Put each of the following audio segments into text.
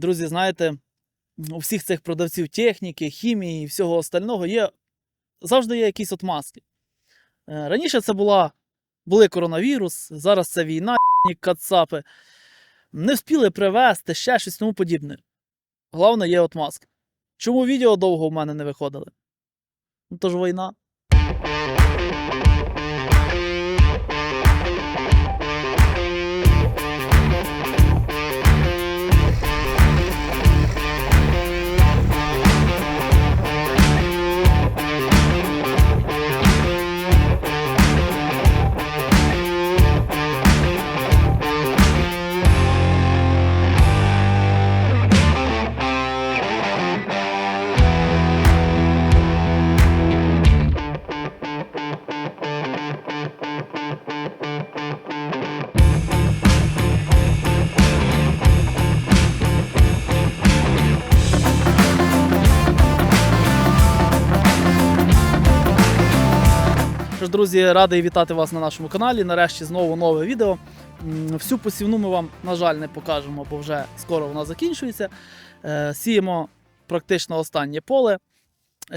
Друзі, знаєте, у всіх цих продавців техніки, хімії і всього остального є завжди є якісь отмазки. Е, Раніше це була, були коронавірус, зараз це війна, кацапи. Не встигли привезти ще щось тому подібне. Головне є отмазки. Чому відео довго в мене не виходили? Ну, то ж війна. Друзі, радий вітати вас на нашому каналі. Нарешті знову нове відео. Всю посівну ми вам, на жаль, не покажемо, бо вже скоро вона закінчується. Е, Сіємо практично останнє поле.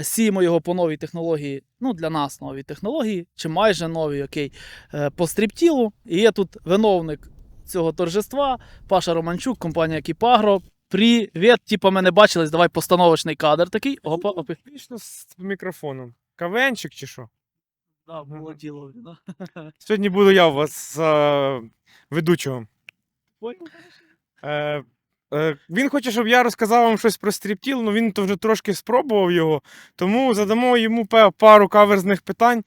Сіємо його по новій технології, ну для нас новій технології, чи майже новій, окей, е, по стріптілу. І є тут виновник цього торжества, Паша Романчук, компанія Кіпагро. Привіт, типа ми не бачились, давай постановочний кадр такий. Опа, опа. Вічно з мікрофоном. Кавенчик чи що? Да, було діло. Да. Сьогодні буду я у вас за ведучого. Е, е, він хоче, щоб я розказав вам щось про стріптіл, але він то вже трошки спробував його. Тому задамо йому пару каверзних питань.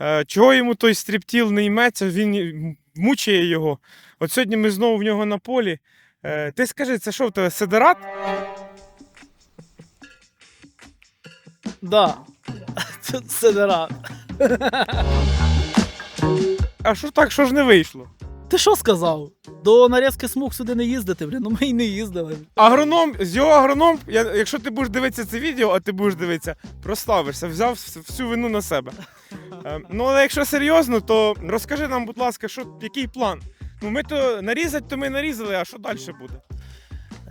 Е, чого йому той стріптіл не йметься, він мучає його. От сьогодні ми знову в нього на полі. Е, ти скажи, це що в тебе сидерат? Да. Це Сидера. А що так, що ж не вийшло? Ти що сказав? До нарізки смуг сюди не їздити, блін. Ну ми й не їздили. Агроном, з його агроном, я, якщо ти будеш дивитися це відео, а ти будеш дивитися, прославишся, взяв вс- всю вину на себе. Е, ну, але якщо серйозно, то розкажи нам, будь ласка, що, який план? Ну, ми то нарізати, то ми нарізали, а що далі буде?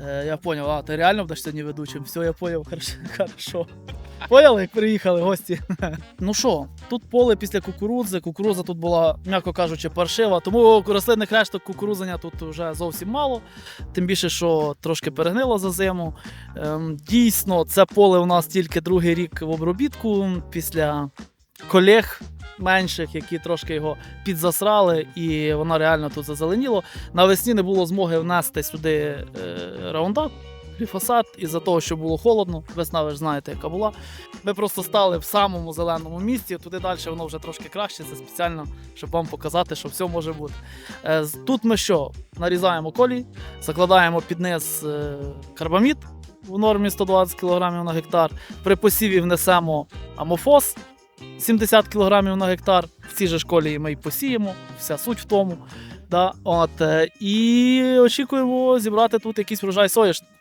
Е, я поняв, а ти реально будеш сьогодні ведучим. Все, я поняв, хорошо. хорошо. Поняли, приїхали гості. ну що, тут поле після кукурудзи. Кукурудза тут була, м'яко кажучи, паршива, тому рослинних решток кукурудзення тут вже зовсім мало. Тим більше, що трошки перегнило за зиму. Ем, дійсно, це поле у нас тільки другий рік в обробітку після колег. Менших, які трошки його підзасрали, і воно реально тут зазеленіло. Навесні не було змоги внести сюди е, раундап, гліфосат, із-за того, що було холодно. Весна, ви ж знаєте, яка була. Ми просто стали в самому зеленому місці. Туди далі воно вже трошки краще. Це спеціально, щоб вам показати, що все може бути. Е, тут ми що? Нарізаємо колій, закладаємо під низ е, карбамід в нормі 120 кг на гектар. При посіві внесемо амофос 70 кг на гектар. В цій же школі ми й посіємо. Вся суть в тому. Да, от, е, і очікуємо зібрати тут якийсь врожай соєшник.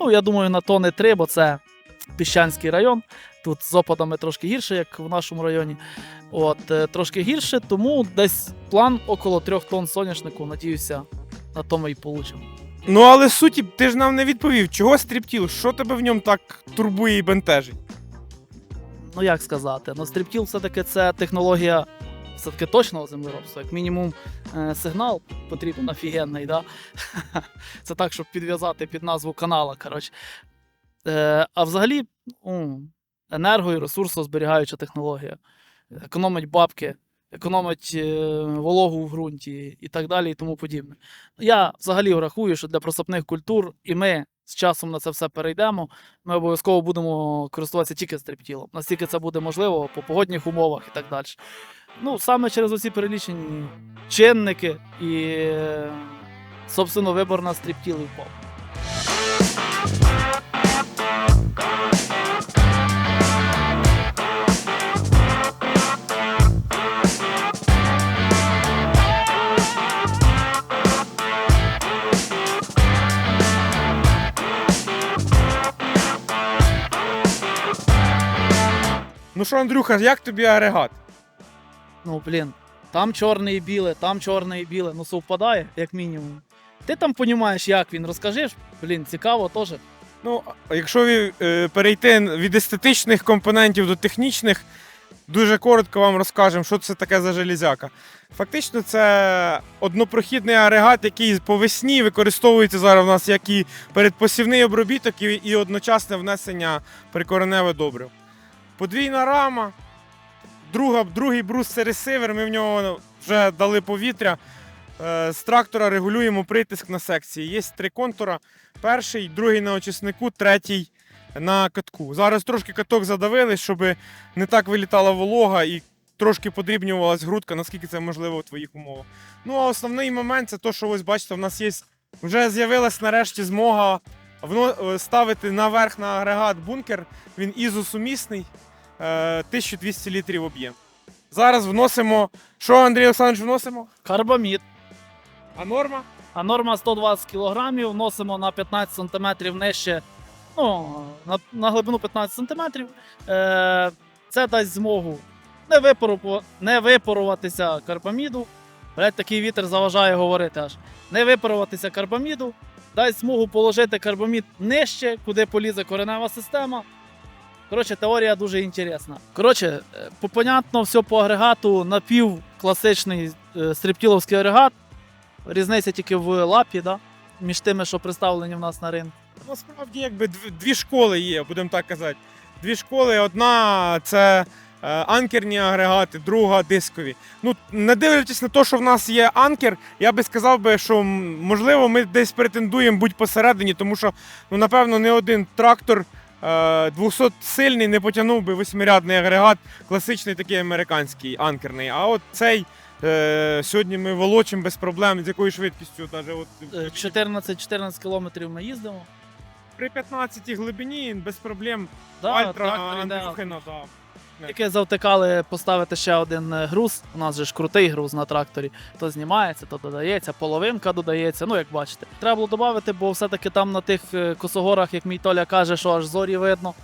Ну, я думаю, на тони 3, бо це Піщанський район. Тут з опадами трошки гірше, як в нашому районі. От, е, трошки гірше, тому десь план около 3 тонн соняшнику, надіюся, на тому і получимо. Ну, але суті, ти ж нам не відповів, чого стріптіл? Що тебе в ньому так турбує і бентежить? Ну як сказати, ну стріптіл все-таки це технологія все-таки точного землеробства. Як мінімум, е, сигнал потрібен офігенний, да? Це так, щоб підв'язати під назву канала. Коротше. Е, а взагалі, ну, енерго і ресурсозберігаюча технологія. Економить бабки, економить е, вологу в ґрунті і так далі, і тому подібне. Я взагалі рахую, що для просапних культур і ми з часом на це все перейдемо. Ми обов'язково будемо користуватися тільки стриптілом. Наскільки це буде можливо по погодних умовах і так далі. Ну, саме через оці перелічені чинники і, собственно, вибор на стриптіл і впав. Ну що, Андрюха, як тобі агрегат? Ну, блін, там чорне і біле, там чорне і біле. Ну, совпадає, як мінімум. Ти там розумієш, як він розкажи, блін, цікаво теж. Ну, а якщо е, перейти від естетичних компонентів до технічних, дуже коротко вам розкажемо, що це таке за железяка. Фактично, це однопрохідний агрегат, який по весні використовується зараз у нас як і передпосівний обробіток, і, і одночасне внесення прикореневе добрив. Подвійна рама, друга, другий брус це ресивер, ми в нього вже дали повітря. Е, З трактора регулюємо притиск на секції. Є три контура. Перший, другий на очиснику, третій на катку. Зараз трошки каток задавили, щоб не так вилітала волога і трошки подрібнювалась грудка, наскільки це можливо в твоїх умовах. Ну а основний момент це те, що ось бачите, в нас є вже з'явилась нарешті змога е, ставити наверх на агрегат бункер. Він ізосумісний, 1200 літрів об'єм. Зараз вносимо. Що, Андрій Олександрович, вносимо? Карбамід. А норма? А норма 120 кг, носимо на 15 см нижче, ну, на, на глибину 15 см. Е, це дасть змогу не, випору, не випаруватися карбаміду. Блять, такий вітер заважає говорити аж. Не випаруватися карбаміду, дасть змогу положити карбамід нижче, куди полізе коренева система. Коротше, теорія дуже інтересна. Коротше, е, по понятно, все по агрегату напівкласичний е, стріптіловський агрегат. Різниця тільки в лапі, да? між тими, що представлені в нас на ринку. Насправді, якби дві школи є, будемо так казати. Дві школи: одна це е, анкерні агрегати, друга дискові. Ну, не дивлячись на те, що в нас є анкер, я би сказав би, що можливо ми десь претендуємо бути посередині, тому що, ну, напевно, не один трактор. 200 сильний не потягнув би восьмирядний агрегат, класичний такий американський анкерний. А от цей е, сьогодні ми волочимо без проблем, з якою швидкістю. Даже от, Е, 14-14 кілометрів ми їздимо. при 15 глибині без проблем Да, Альтра трактор. Андрюхина, да. Тільки завтикали поставити ще один е, груз. У нас же ж крутий груз на тракторі. То знімається, то додається, половинка додається. Ну, як бачите. Треба було додати, бо все-таки там на тих е, косогорах, як мій Толя каже, що аж зорі видно.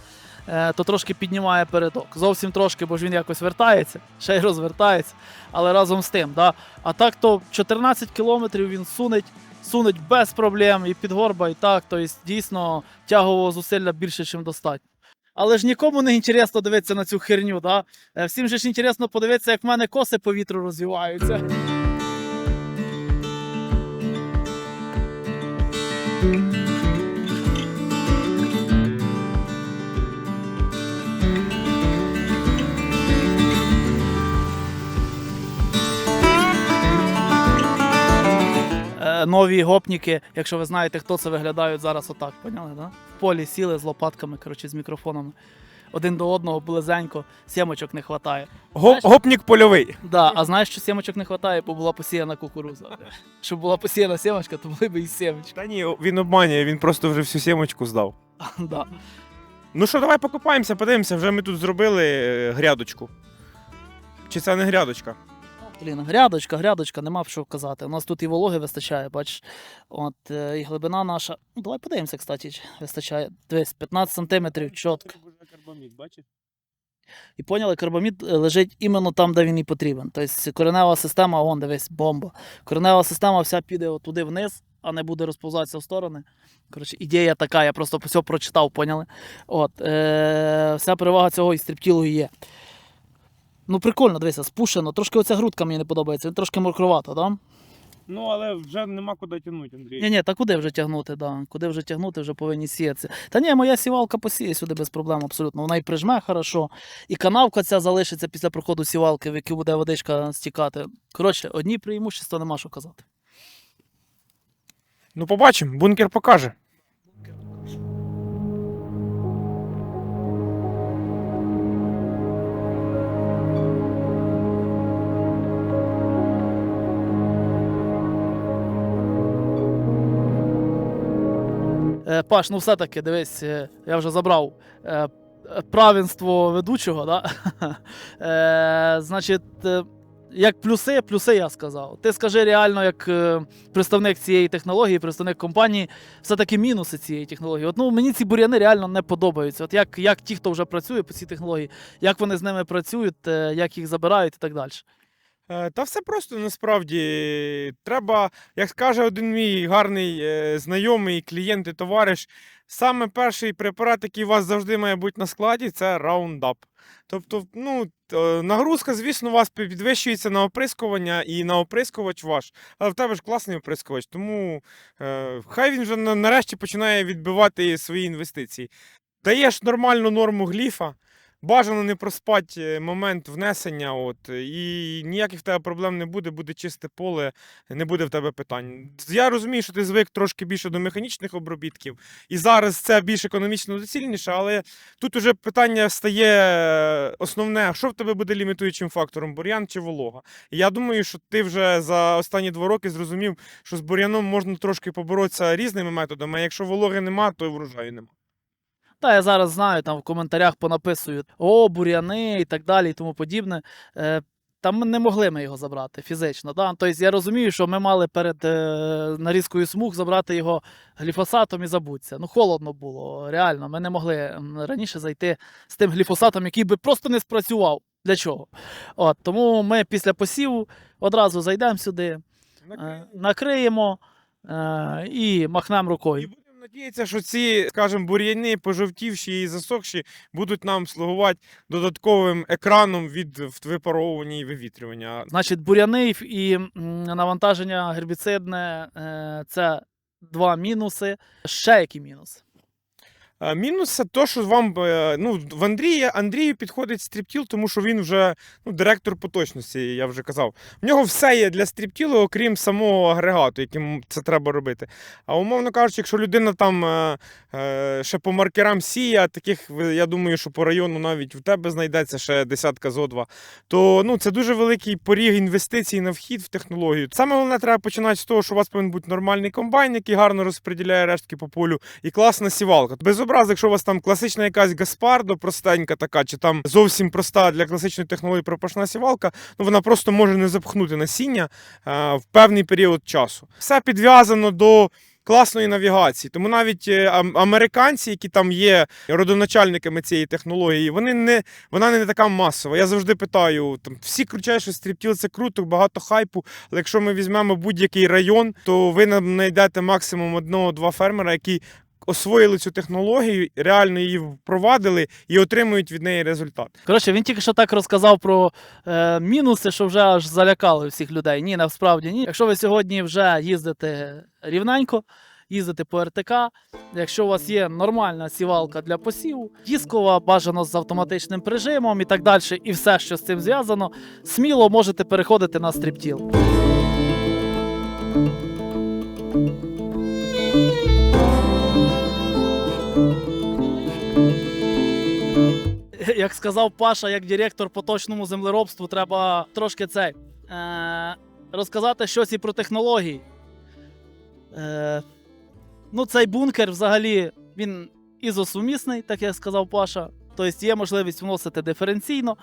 е, То трошки піднімає передок. Зовсім трошки, бо ж він якось вертається, ще й розвертається. Але разом з тим, да. А так то 14 кілометрів він сунеть, сунеть без проблем і під горба, і так. Тобто дійсно тягового зусилля більше, ніж достатньо. Але ж нікому не інтересно дивитися на цю херню, да? Е, Всім же ж інтересно подивитися, як в мене коси по вітру розвиваються. Е, Нові гопніки, якщо ви знаєте, хто це виглядають зараз отак, поняли, да? В полі сіли з лопатками, коротше, з мікрофонами. Один до одного близенько, сімочок не вистачає. Гоп, гопнік польовий. Да, а знаєш, що сімочок не вистачає, бо була посіяна кукуруза. Щоб була посіяна сімочка, то були б і сімочки. Та ні, він обманює, він просто вже всю сімочку здав. Да. Ну що, давай покопаємося, подивимося, вже ми тут зробили е, грядочку. Чи це не грядочка? Блін, грядочка, грядочка, нема б що казати. У нас тут і вологи вистачає, бачиш. От, е, і глибина наша. Ну, давай подивимося, кстати, чи вистачає. Дивись, 15 сантиметрів, чітко. І поняли, карбамід е, лежить іменно там, де він і потрібен. Тобто коренева система, вон, дивись, бомба. Коренева система вся піде туди вниз, а не буде розповзатися в сторони. Коротше, ідея така, я просто все прочитав, поняли? От, е- вся перевага цього і стриптілу є. Ну, прикольно, дивися, спушено. Трошки оця грудка мені не подобається, він трошки моркровато, да? Ну, але вже нема куди тягнути, Андрій. Ні, ні, та куди вже тягнути, да. Куди вже тягнути, вже повинні сіятися. Та ні, моя сівалка посіє сюди без проблем абсолютно. Вона і прижме хорошо. І канавка ця залишиться після проходу сівалки, в яку буде водичка стікати. Коротше, одні преимущества нема що казати. Ну, побачимо, бункер покаже. Паш, ну все-таки, дивись, е, я вже забрав е, правенство ведучого, да? е, значить, е, як плюси, плюси я сказав. Ти скажи реально, як представник цієї технології, представник компанії, все-таки мінуси цієї технології. От, ну, мені ці бур'яни реально не подобаються. От як, як ті, хто вже працює по цій технології, як вони з ними працюють, як їх забирають і так далі. Е, Та все просто насправді. Треба, як скаже один мій гарний е, знайомий, клієнт і товариш, саме перший препарат, який у вас завжди має бути на складі, це Roundup. Тобто, ну, е, нагрузка, звісно, у вас підвищується на оприскування і на оприскувач ваш, але в тебе ж класний оприскувач, тому е, хай він вже нарешті починає відбивати свої інвестиції. Даєш нормальну норму гліфа, бажано не проспати е, момент внесення, от, і ніяких в тебе проблем не буде, буде чисте поле, не буде в тебе питань. Я розумію, що ти звик трошки більше до механічних обробітків, і зараз це більш економічно доцільніше, але тут уже питання стає е, основне, що в тебе буде лімітуючим фактором, бур'ян чи волога. І я думаю, що ти вже за останні два роки зрозумів, що з бур'яном можна трошки поборотися різними методами, а якщо вологи нема, то й врожаю нема. Та я зараз знаю, там в коментарях понаписують о, бур'яни і так далі, і тому подібне. Е, там не могли ми його забрати фізично. Да? Тобто я розумію, що ми мали перед е, нарізкою смуг забрати його гліфосатом і забуться. Ну, холодно було, реально. Ми не могли раніше зайти з тим гліфосатом, який би просто не спрацював. Для чого? От, тому ми після посіву одразу зайдемо сюди, е, накриємо е, і махнемо рукою. Надіятися, що ці, скажімо, бур'яни, пожовтівші і засохші, будуть нам слугувати додатковим екраном від випаровування і вивітрювання. Значить, буряни і навантаження гербіцидне е, це два мінуси. Ще які мінуси? Е, Мінус це то, що вам е, ну, в Андрія Андрію підходить стріптіл, тому що він вже ну, директор поточності, я вже казав. В нього все є для стріптілу, окрім самого агрегату, яким це треба робити. А умовно кажучи, якщо людина там е, е, ще по маркерам сіє, таких я думаю, що по району навіть в тебе знайдеться ще десятка зо два, то ну, це дуже великий поріг інвестицій на вхід в технологію. Саме головне треба починати з того, що у вас повинен бути нормальний комбайн, який гарно розподіляє рештки по полю, і класна сівалка. Без образ, якщо у вас там класична якась Гаспардо, простенька така, чи там зовсім проста для класичної технології пропашна сівалка, ну вона просто може не запхнути насіння е, в певний період часу. Все підв'язано до. Класної навігації, тому навіть е, американці, які там є родоначальниками цієї технології, вони не вона не така масова. Я завжди питаю: там всі кричать, що це круто, багато хайпу. Але якщо ми візьмемо будь-який район, то ви нам знайдете максимум одного-два фермера, які освоїли цю технологію, реально її впровадили і отримують від неї результат. Коротше, він тільки що так розказав про е, мінуси, що вже аж залякали всіх людей. Ні, насправді ні. Якщо ви сьогодні вже їздите рівненько, їздите по РТК, якщо у вас є нормальна сівалка для посіву, дискова, бажано з автоматичним прижимом і так далі, і все, що з цим зв'язано, сміло можете переходити на стріптіл. Як сказав Паша, як директор по точному землеробству, треба трошки цей е, розказати щось і про технології. Е, ну, цей бункер взагалі він ізосумісний, так як сказав Паша. Тобто є можливість вносити диференційно.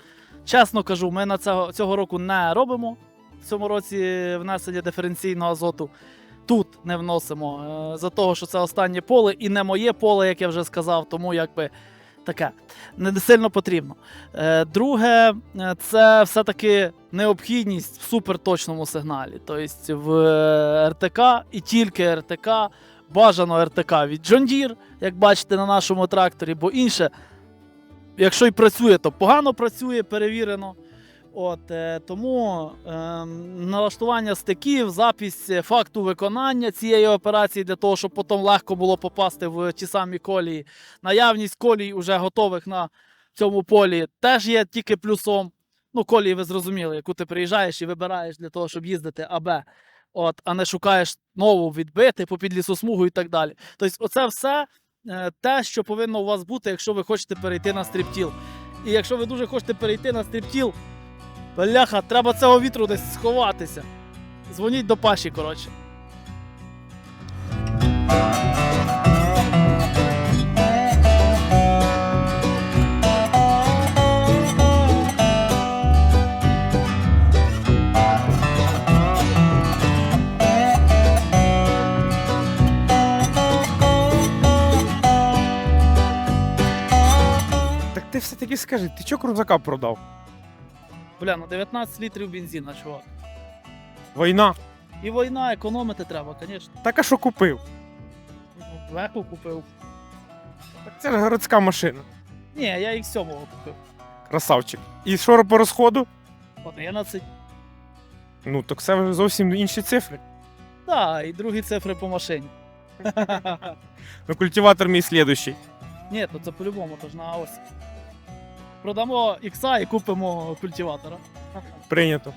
Чесно кажу, ми на цього, цього року не робимо в цьому році внесення диференційного азоту. Тут не вносимо е, за того, що це останнє поле, і не моє поле, як я вже сказав, тому якби таке не сильно потрібно. Е, друге, е, це все-таки необхідність в суперточному сигналі. Тобто в е, РТК і тільки РТК, бажано РТК від John Deere, як бачите на нашому тракторі, бо інше, якщо й працює, то погано працює, перевірено. От, е, тому е, налаштування стиків, запись факту виконання цієї операції для того, щоб потім легко було попасти в ті самі колії. Наявність колій уже готових на цьому полі теж є тільки плюсом. Ну, колії ви зрозуміли, яку ти приїжджаєш і вибираєш для того, щоб їздити АБ, от, а не шукаєш нову відбити по підлісосмугу і так далі. Тобто, оце все е, те, що повинно у вас бути, якщо ви хочете перейти на стріптіл. І якщо ви дуже хочете перейти на стріптіл, бляха, треба цього вітру десь сховатися. Дзвоніть до Паші, коротше. Так ти все-таки скажи, ти чого крузака продав? Бля, ну 19 літрів бензина, чувак. Війна. І війна, економити треба, звісно. Так а що купив? Веху купив. Так це ж городська машина. Ні, я їх 7 купив. Красавчик. І що по розходу? 11. Ну, так це вже зовсім інші цифри. Так, і другі цифри по машині. Ну, культиватор мій слідущий. Ні, то це по-любому, то ж на ось. Продамо ікса і купимо культиватора. Прийнято.